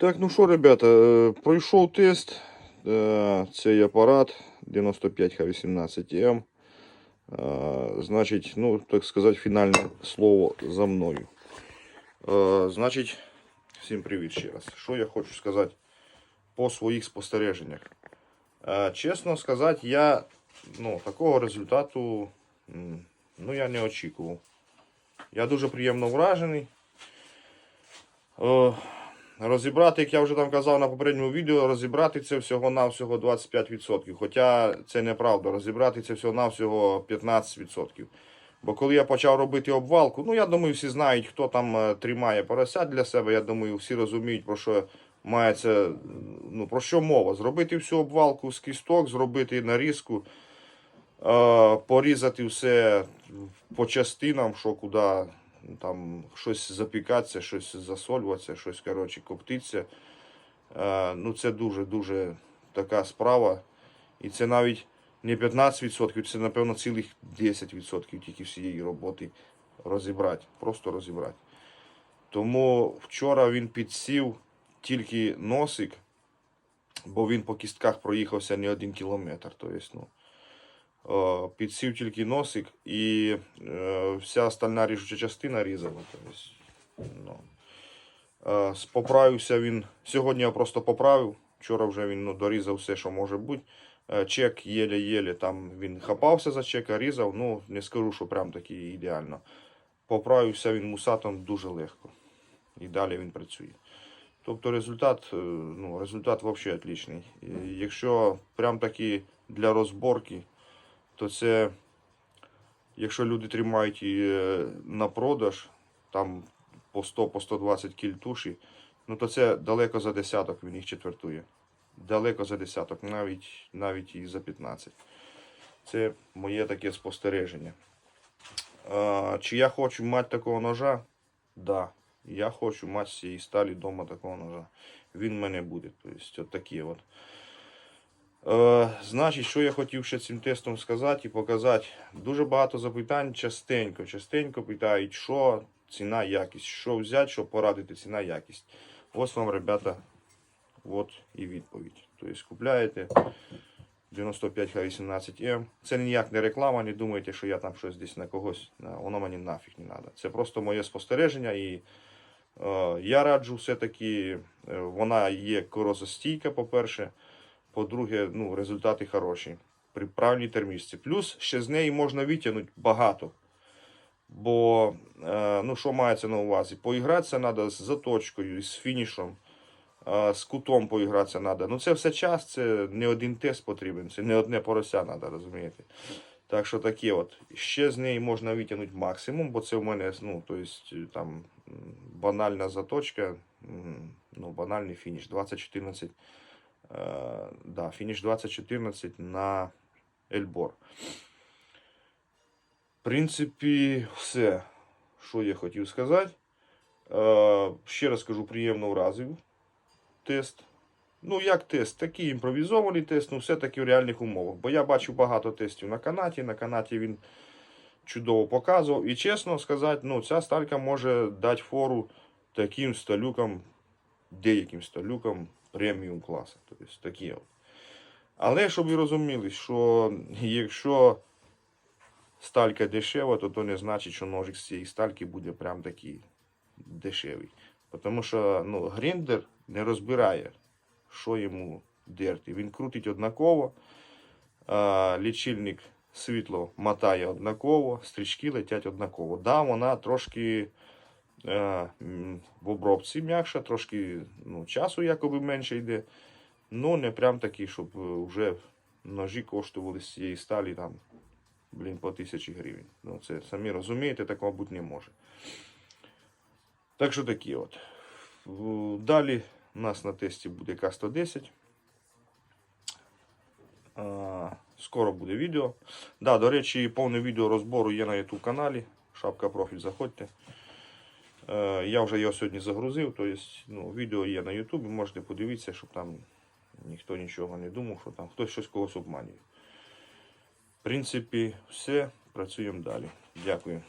Так, ну що, ребята, е, пройшов тест. Е, Цей апарат 95Х18М. Е, Значить, ну, так сказати, фінальне слово за мною. Е, Значить, всім привіт ще раз. Що я хочу сказати по своїх спостереженнях. Е, Чесно сказати, я ну, такого результату м, ну, я не очікував. Я дуже приємно вражений. Розібрати, як я вже там казав на попередньому відео, розібрати це всього-навсього 25%. Хоча це неправда. Розібрати це всього-навсього 15%. Бо коли я почав робити обвалку, ну я думаю, всі знають, хто там е, тримає поросят для себе. Я думаю, всі розуміють, про що мається, ну про що мова. Зробити всю обвалку з кісток, зробити нарізку, е, порізати все по частинам, що куди там щось запікатися, щось засолюватися, щось коротше, коптиться. Е, ну, це дуже-дуже така справа. І це навіть не 15%, це, напевно, цілих 10% тільки всієї роботи розібрати. Просто розібрати. Тому вчора він підсів тільки носик, бо він по кістках проїхався не один кілометр. Тобто, ну, підсів тільки носик і е, вся остальна ріжуча частина. Тобто, ну, е, поправився він. Сьогодні я просто поправив. Вчора вже він ну, дорізав все, що може бути. Е, Чек єле-єле там він хапався за чека, різав. Ну, не скажу, що прям таки ідеально. Поправився він мусатом дуже легко. І далі він працює. Тобто результат, е, ну, результат взагалі отличний. І Якщо прям таки для розборки, то це, якщо люди тримають е, на продаж, там по 100 по 120 кіль туші, ну то це далеко за десяток він їх четвертує. Далеко за десяток, навіть, навіть і за 15. Це моє таке спостереження. А, чи я хочу мати такого ножа? Да. Я хочу мати з цієї сталі вдома такого ножа. Він в мене буде. Тобто, от такі от. Е, значить, що я хотів ще цим тестом сказати і показати. Дуже багато запитань частенько, частенько питають, що ціна, якість, що взяти, що порадити, ціна, якість. Ось вам, ребята, от і відповідь. Тобто купляєте 95Х18М. Це ніяк не реклама, не думайте, що я там щось десь на когось, воно мені нафіг не треба. Це просто моє спостереження і е, я раджу все-таки, е, вона є корозостійка, по-перше. По-друге, ну, результати хороші при правильній термічці. Плюс ще з неї можна витягнути багато. Бо, е, ну, що мається на увазі? Поігратися треба з заточкою, з фінішом, е, з кутом поігратися треба. Ну, це все час, це не один тест потрібен, це не одне порося треба, розумієте? Так що таке от. Ще з неї можна витягнути максимум, бо це в мене, ну, то есть, там банальна заточка, ну, банальний фініш 2014. Е, да, фініш 2014 на Ельбор. В принципі, все, що я хотів сказати. Е, ще раз кажу, приємно вразив тест. Ну, як тест, такий імпровізований тест, ну все-таки в реальних умовах. Бо я бачив багато тестів на канаті. На канаті він чудово показував. І чесно сказати, ну, ця сталька може дати фору таким сталюкам, деяким сталюкам преміум класу. Тобто такі от. Але щоб ви розуміли, що якщо сталька дешева, то то не значить, що ножик з цієї стальки буде прям такий дешевий. Тому що ну, гріндер не розбирає, що йому дерти. Він крутить однаково, а, лічильник світло мотає однаково, стрічки летять однаково. Да, вона трошки в обробці м'якша, трошки ну, часу якоби менше йде. Ну, не прям такий, щоб е, вже ножі коштували з цієї сталі там, блін, по тисячі гривень. Ну, це самі розумієте, такого бути не може. Так що такі от. Далі у нас на тесті буде К110. Скоро буде відео. Да, до речі, повне відео розбору є на YouTube каналі. Шапка профіль, заходьте. Е, Я вже його сьогодні загрузив, тобто ну, відео є на YouTube, можете подивитися, щоб там ніхто нічого не думав, що там хтось щось когось обманює. В принципі, все, працюємо далі. Дякую.